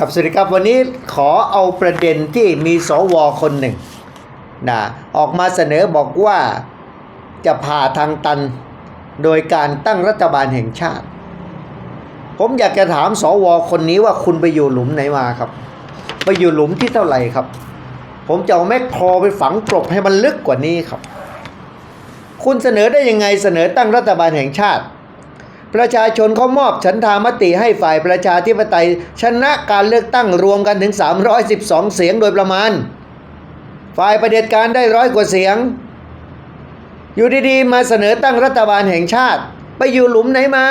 ครับสวัสดีครับวันนี้ขอเอาประเด็นที่มีสวคนหนึ่งนะออกมาเสนอบอกว่าจะผ่าทางตันโดยการตั้งรัฐบาลแห่งชาติ ผมอยากจะถามสวคนนี้ว่าคุณไปอยู่หลุมไหนมาครับ ไปอยู่หลุมที่เท่าไหร่ครับ ผมจะเอาแมคโครไปฝังกลบให้มันลึกกว่านี้ครับ คุณเสนอได้ยังไงเสนอตั้งรัฐบาลแห่งชาติ ประชาชนเขามอบฉันทามติให้ฝ่ายประชาธิปไตย ชนะการเลือกตั้งรวมกันถึง 312 เสียงโดยประมาณ ฝ่ายประเด็จการได้ร้อยกว่าเสียง อยู่ดีๆ มาเสนอตั้งรัฐบาลแห่งชาติ ไปอยู่หลุมไหนมา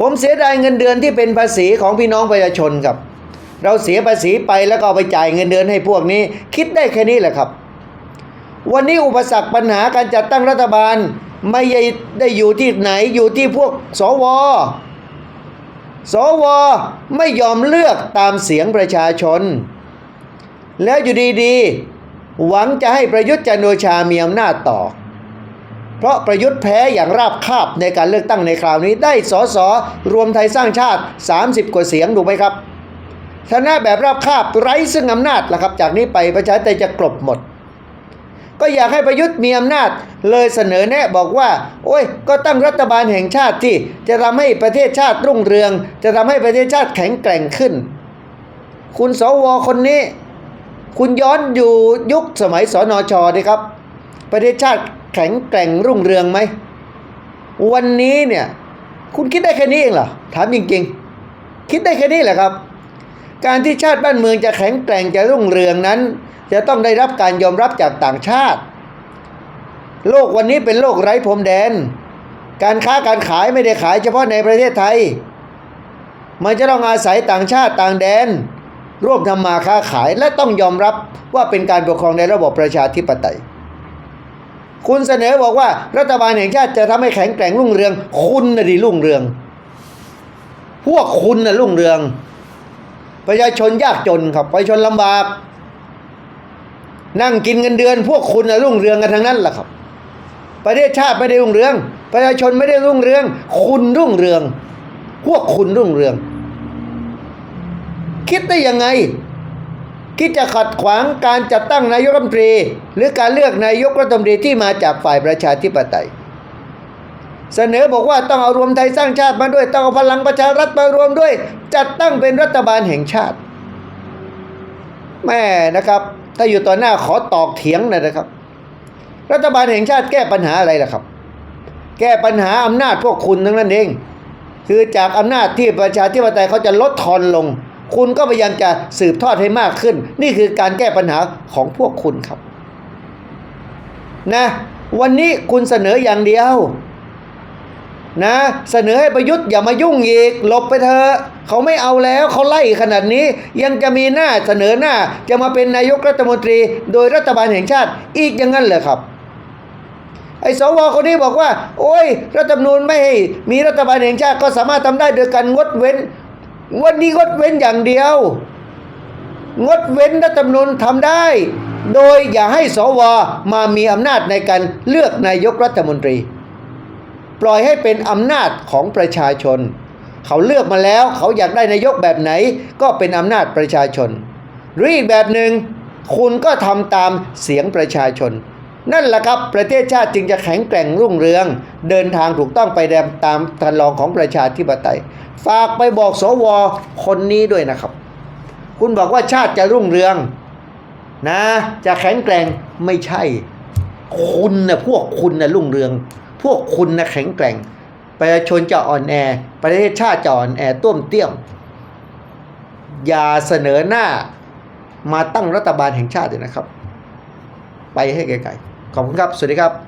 ผมเสียดายเงินเดือนที่เป็นภาษีของพี่น้องประชาชนครับ เราเสียภาษีไปแล้วก็ไปจ่ายเงินเดือนให้พวกนี้ คิดได้แค่นี้แหละครับ วันนี้อุปสรรคปัญหาการจัดตั้งรัฐบาล ไม่ได้อยู่ที่ไหนอยู่ที่พวกสวสวไม่ยอมเลือกตามเสียงประชาชน แล้วอยู่ดีๆ หวังจะให้ประยุทธ์จันโอชามีอำนาจต่อ เพราะประยุทธ์แพ้อย่างราบคาบในการเลือกตั้งในคราวนี้ได้สสรวมไทยสร้างชาติ 30 กว่าเสียงถูกไหมครับชนะแบบราบคาบไร้ซึ่งอำนาจละครับ จากนี้ไปประชาธิปไตยจะกลบหมด ก็อยากให้ประยุทธ์มีอำนาจ เลยเสนอแนะบอกว่า โอ้ย ก็ตั้งรัฐบาลแห่งชาติที่จะทำให้ประเทศชาติรุ่งเรือง จะทำให้ประเทศชาติแข็งแกร่งขึ้น คุณสวคนนี้ คุณย้อนอยู่ยุคสมัยสนชดีครับ ประเทศชาติแข็งแกร่งรุ่งเรืองไหม วันนี้เนี่ย คุณคิดได้แค่นี้เองเหรอ ถามจริงๆ คิดได้แค่นี้แหละครับ การที่ชาติบ้านเมืองจะแข็งแกร่งจะรุ่งเรืองนั้น จะต้องได้รับการยอมรับจากต่างชาติ โลกวันนี้เป็นโลกไร้พรมแดน การค้าการขายไม่ได้ขายเฉพาะในประเทศไทย มันจะต้องอาศัยต่างชาติต่างแดน ร่วมทำมาค้าขายและต้องยอมรับว่าเป็นการปกครองในระบบประชาธิปไตย คุณเสนอบอกว่ารัฐบาลแห่งชาติจะทำให้แข็งแกร่งรุ่งเรือง คุณน่ะดิรุ่งเรือง พวกคุณน่ะรุ่งเรือง ประชาชนยากจนครับประชาชนลำบาก นั่งกินเงินเดือน พวกคุณน่ะรุ่งเรืองกันทั้งนั้นแหละครับ ประเทศชาติไม่ได้รุ่งเรือง ประชาชนไม่ได้รุ่งเรือง คุณรุ่งเรือง พวกคุณรุ่งเรือง คิดได้ยังไง คิดจะขัดขวางการจัดตั้งนายกรัฐมนตรี หรือการเลือกนายกรัฐมนตรีที่มาจากฝ่ายประชาธิปไตย เสนอบอกว่าต้องเอารวมไทยสร้างชาติมาด้วย ต้องเอาพลังประชารัฐมารวมด้วย จัดตั้งเป็นรัฐบาลแห่งชาติ แม่นะครับ ถ้าอยู่ต่อหน้าขอตอกเถียงหน่อยนะครับ รัฐบาลแห่งชาติแก้ปัญหาอะไรล่ะครับ แก้ปัญหาอำนาจพวกคุณทั้งนั้นเอง คือจากอำนาจที่ประชาธิปไตยเขาจะลดทอนลง คุณก็พยายามจะสืบทอดให้มากขึ้น นี่คือการแก้ปัญหาของพวกคุณครับ นะ วันนี้คุณเสนออย่างเดียว นะเสนอให้ประยุทธ์อย่ามายุ่งอีกหลบไปเถอะเขาไม่เอาแล้วเขาไล่ขนาดนี้ยังจะมีหน้าเสนอหน้าจะมาเป็นนายกรัฐมนตรี โดยรัฐบาลแห่งชาติอีกอย่างนั้นเหรอครับ ไอ้สวคนนี้บอกว่า โอ้ยรัฐธรรมนูญไม่ให้มีรัฐบาลแห่งชาติก็สามารถทำได้โดยการงดเว้น วันนี้งดเว้นอย่างเดียว งดเว้นรัฐธรรมนูญทำได้ โดยอย่าให้สวมามีอำนาจในการเลือกนายกรัฐมนตรี ปล่อยให้เป็นอำนาจของประชาชน เขาเลือกมาแล้วเขาอยากได้นายกแบบไหน ก็เป็นอำนาจประชาชน หรืออีกแบบหนึ่งคุณก็ทำตามเสียงประชาชน นั่นแหละครับประเทศชาติจึงจะแข็งแกร่งรุ่งเรือง เดินทางถูกต้องไปตามทันลองของประชาธิปไตย ฝากไปบอกสวคนนี้ด้วยนะครับ คุณบอกว่าชาติจะรุ่งเรืองนะ จะแข็งแกร่งไม่ใช่ คุณนะพวกคุณนะรุ่งเรือง พวกคุณนะแข็งแกร่ง ประชาชนจะอ่อนแอ ประเทศชาติจะอ่อนแอต้วมเตี้ยม อย่าเสนอหน้ามาตั้งรัฐบาลแห่งชาติเลยนะครับ ไปให้ไกลๆ ขอบคุณครับ สวัสดีครับ